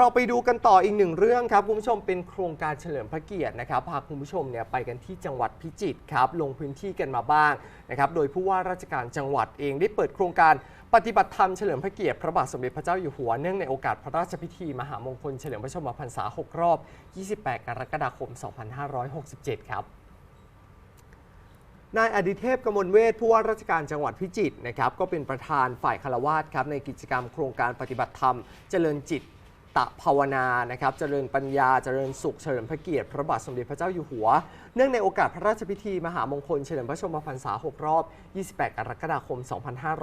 เราไปดูกันต่ออีกหนึ่งเรื่องครับคุณผู้ชมเป็นโครงการเฉลิมพระเกียรตินะครับพาคุณผู้ชมเนี่ยไปกันที่จังหวัดพิจิตรครับลงพื้นที่กันมาบ้างนะครับโดยผู้ว่าราชการจังหวัดเองได้เปิดโครงการปฏิบัติธรรมเฉลิมพระเกียรติพระบาทสมเด็จพระเจ้าอยู่หัวเนื่องในโอกาสพระราชพิธีมหามงคลเฉลิมพระชนมพรรษา 6 รอบ 28 กรกฎาคม 2567 ครับนายอดิเทพกมลเวทผู้ว่าราชการจังหวัดพิจิตรนะครับก็เป็นประธานฝ่ายคารวาสครับในกิจกรรมโครงการปฏิบัติธรรม เจริญจิต ตภาวนานะครับเจริญปัญญาเจริญสุขเฉลิมพระเกียรติพระบาทสมเด็จพระเจ้าอยู่หัว เนื่องในโอกาสพระราชพิธีมหามงคลเฉลิมพระชนมพรรษา 6 รอบ 28 กรกฎาคม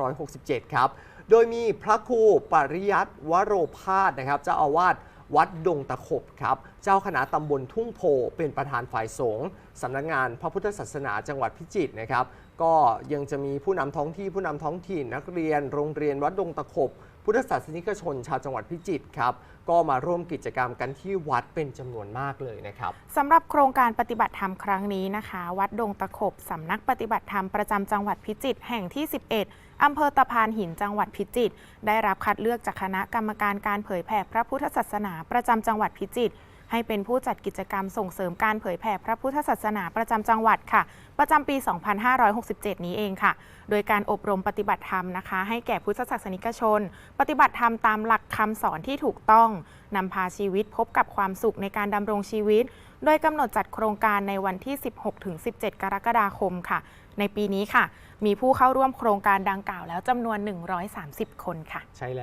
2567 ครับ โดยมีพระครูปริยัติวโรพาสนะครับเจ้าอาวาสวัดดงตะขบครับ เจ้าคณะตำบลทุ่งโพเป็นประธานฝ่ายสงฆ์สำนักงานพระพุทธศาสนาจังหวัดพิจิตรนะครับ ก็ยังจะมีผู้นำท้องที่ผู้นำท้องถิ่นนักเรียน โรงเรียนวัดดงตะขบ พุทธศาสนิกชนชาวจังหวัดพิจิตรครับก็มาร่วมกิจกรรมกันที่วัดเป็นจำนวนมากเลยนะครับสำหรับโครงการปฏิบัติธรรมครั้งนี้นะคะ วัดดงตะขบสำนักปฏิบัติธรรมประจำจังหวัดพิจิตรแห่งที่ 11อำเภอตะพานหินจังหวัดพิจิตรได้รับคัดเลือกจากคณะกรรมการการเผยแผ่พระพุทธศาสนาประจำจังหวัดพิจิตร ให้เป็นผู้จัดกิจกรรมส่งเสริมการเผยแผ่พระพุทธศาสนาประจำจังหวัดค่ะ ประจำปี 2567 นี้เองค่ะ โดยการอบรมปฏิบัติธรรมนะคะ ให้แก่พุทธศาสนิกชน ปฏิบัติธรรมตามหลักคำสอนที่ถูกต้องนำพาชีวิตพบกับความสุขในการดำรงชีวิต โดยกำหนดจัดโครงการในวันที่ 16-17 กรกฎาคมค่ะ ในปีนี้ค่ะ มีผู้เข้าร่วมโครงการดังกล่าวแล้วจำนวน 130 คนค่ะ ใช่แล้ว